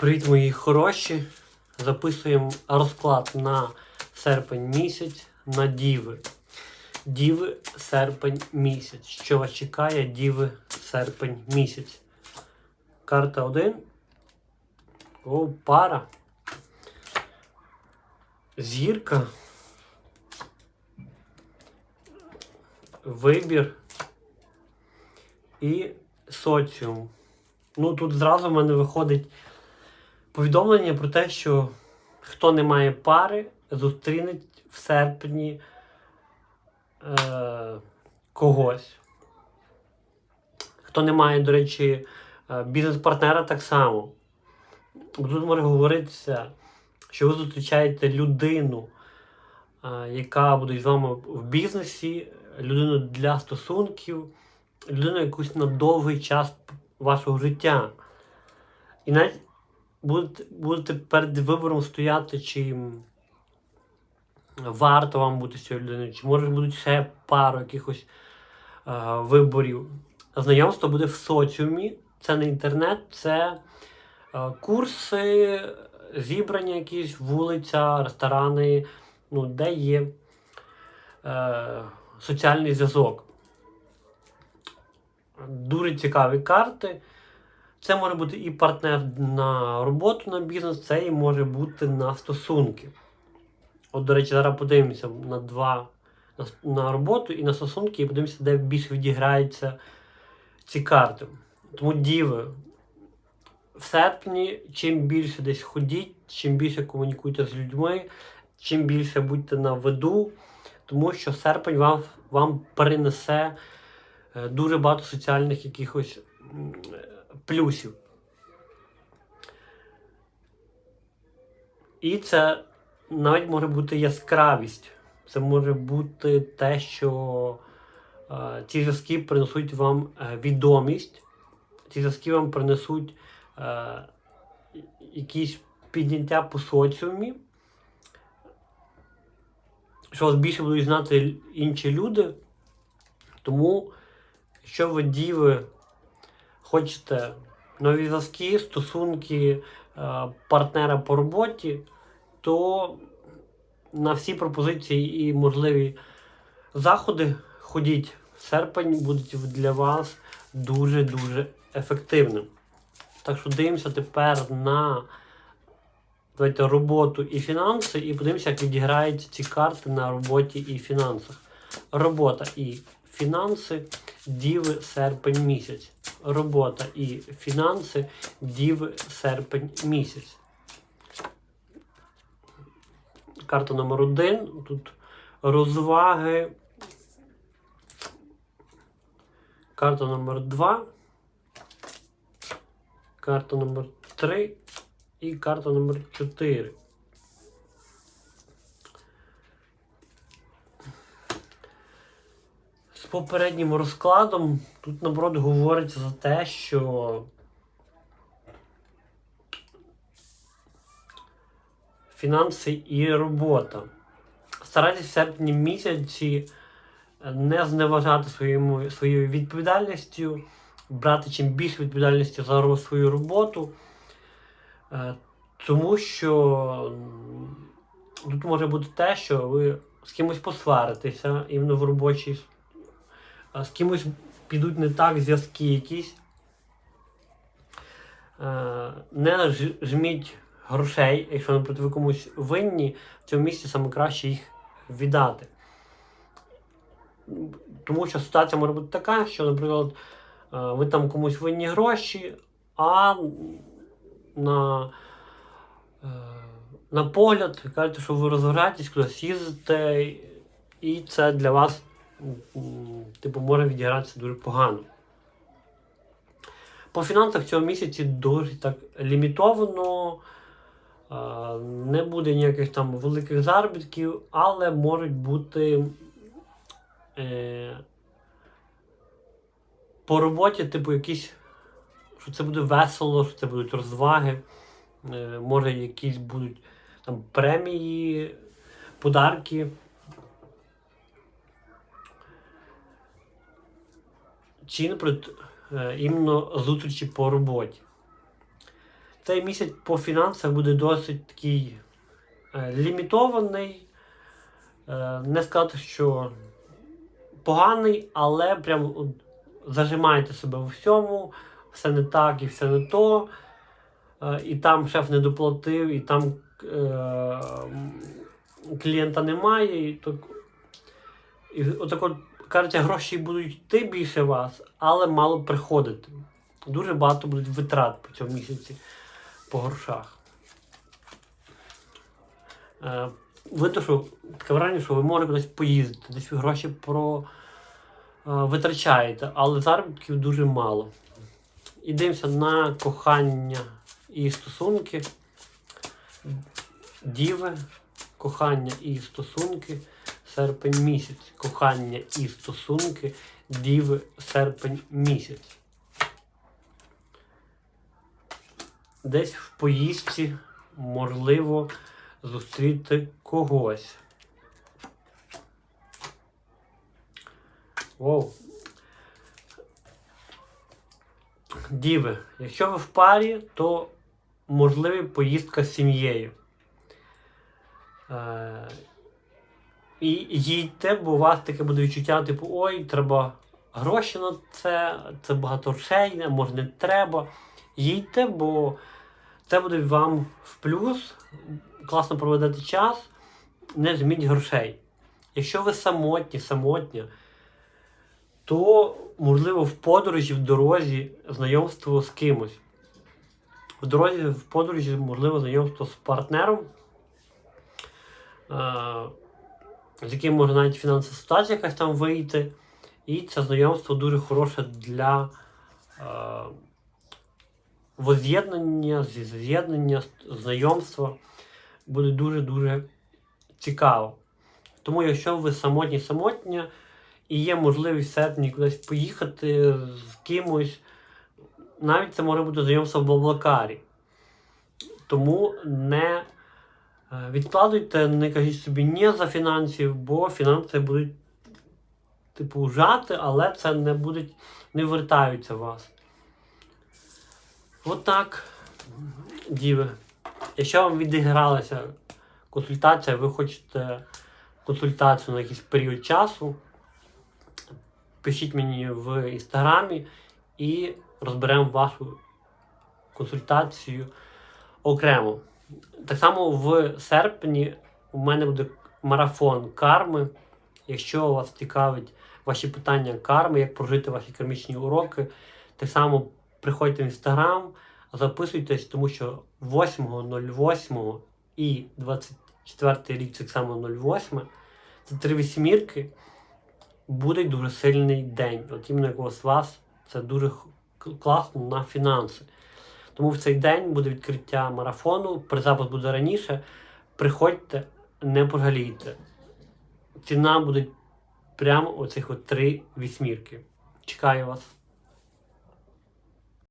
Привіт, мої хороші. Записуємо розклад на серпень місяць на Діви. Діви серпень місяць. Що вас чекає, Діви серпень місяць? Карта 1. О, пара. Зірка. Вибір. І соціум. Ну, тут зразу в мене виходить повідомлення про те, що хто не має пари, зустріне в серпні е, когось. Хто не має, до речі, е, бізнес-партнера так само. Тут може говоритися, що ви зустрічаєте людину, е, яка буде з вами в бізнесі, людину для стосунків, людину якусь на довгий час вашого життя. І навіть будете, будете перед вибором стояти, чи варто вам бути цією людиною, чи може будуть ще пару якихось е, виборів. Знайомство буде в соціумі, це не інтернет, це е, курси, зібрання якісь, вулиця, ресторани, ну, де є е, соціальний зв'язок. Дуже цікаві карти. Це може бути і партнер на роботу на бізнес, це і може бути на стосунки. От, до речі, зараз подивимося на два на, роботу і на стосунки, і подивимося, де більше відіграються ці карти. Тому діви. В серпні, чим більше десь ходіть, чим більше комунікуйте з людьми, чим більше будьте на виду, тому що серпень вам, вам принесе е, дуже багато соціальних якихось плюсів. І це навіть може бути яскравість. Це може бути те, що е, ці зв'язки принесуть вам е, відомість, ці зв'язки вам принесуть е, якісь підняття по соціумі, що вас більше будуть знати інші люди. Тому, якщо ви діви хочете нові зв'язки, стосунки е, партнера по роботі, то на всі пропозиції і можливі заходи ходіть. Серпень буде для вас дуже-дуже ефективним. Так що дивимося тепер на давайте, роботу і фінанси, і подивимося, як відіграються ці карти на роботі і фінансах. Робота і фінанси, діви серпень місяць. Робота і фінанси, діви серпень місяць. Карта номер один. Тут розваги. Карта номер два. Карта номер три і карта номер 4. Попереднім розкладом тут наоборот говориться за те, що фінанси і робота. Старайтесь в серпні місяці не зневажати своєю, своєю відповідальністю, брати чим більше відповідальності за свою роботу, Е, тому що тут може бути те, що ви з кимось посваритеся іменно в робочій, з кимось підуть не так зв'язки якісь. Е, Не жміть грошей, якщо, наприклад, ви комусь винні, в цьому місці саме краще їх віддати. Тому що ситуація може бути така, що, наприклад, е, ви там комусь винні гроші, а на, е, на погляд кажете, що ви розважаєтесь, кудись їздите, і це для вас типу, може відігратися дуже погано. По фінансах цього місяці дуже так лімітовано. Не буде ніяких там великих заробітків, але можуть бути е, по роботі, типу, якісь, що це буде весело, що це будуть розваги, е, може якісь будуть там премії, подарки. Чи, наприклад, е, іменно зустрічі по роботі. цей місяць по фінансах буде досить такий е, лімітований. Е, не сказати, що поганий, але прям зажимаєте себе у всьому, все не так і все не то. І там шеф не доплатив, і там клієнта немає. І, так, і отак от, кажете, гроші будуть йти більше вас, але мало приходити. Дуже багато будуть витрат по цьому місяці по грошах. Е, видно, що таке враження, що ви можете кудись поїздити, десь гроші про, е, витрачаєте, але заробітків дуже мало. І дивимося на кохання і стосунки. Діви, кохання і стосунки, серпень місяць. Кохання і стосунки, діви, серпень місяць. Десь в поїздці можливо зустріти когось. Воу. Діви, якщо ви в парі, то можливі поїздка з сім'єю. Е, і їдьте, бо у вас таке буде відчуття, типу, ой, треба гроші на це, це багато грошей, може не треба. Їдьте, бо це буде вам в плюс, класно проведете час, не зміть грошей. Якщо ви самотні, самотня, то можливо в подорожі, в дорозі знайомство з кимось. В дорозі, в подорожі, можливо, знайомство з партнером, е, з яким може навіть фінансова ситуація якась там вийти. І це знайомство дуже хороше для е, воз'єднання, з'єднання, знайомства. Буде дуже-дуже цікаво. Тому, якщо ви самотні самотня і є можливість серпні кудись поїхати з кимось, навіть це може бути знайомство в Блаблакарі. Тому не відкладуйте, не кажіть собі ні за фінансів, бо фінанси будуть типу жати, але це не будуть, не вертаються вас. Отак, діви. Якщо вам відігралася консультація, ви хочете консультацію на якийсь період часу, пишіть мені в інстаграмі і розберемо вашу консультацію окремо. Так само в серпні у мене буде марафон карми. Якщо вас цікавить ваші питання карми, як прожити ваші кармічні уроки, так само приходьте в інстаграм, записуйтесь, тому що 8.08 і 24 рік так само 08, це три вісьмірки, буде дуже сильний день. От іменно у вас, це дуже класно на фінанси. Тому в цей день буде відкриття марафону, призапис буде раніше. Приходьте, не пожалійте. Ціна буде прямо оцих от три вісьмірки. Чекаю вас.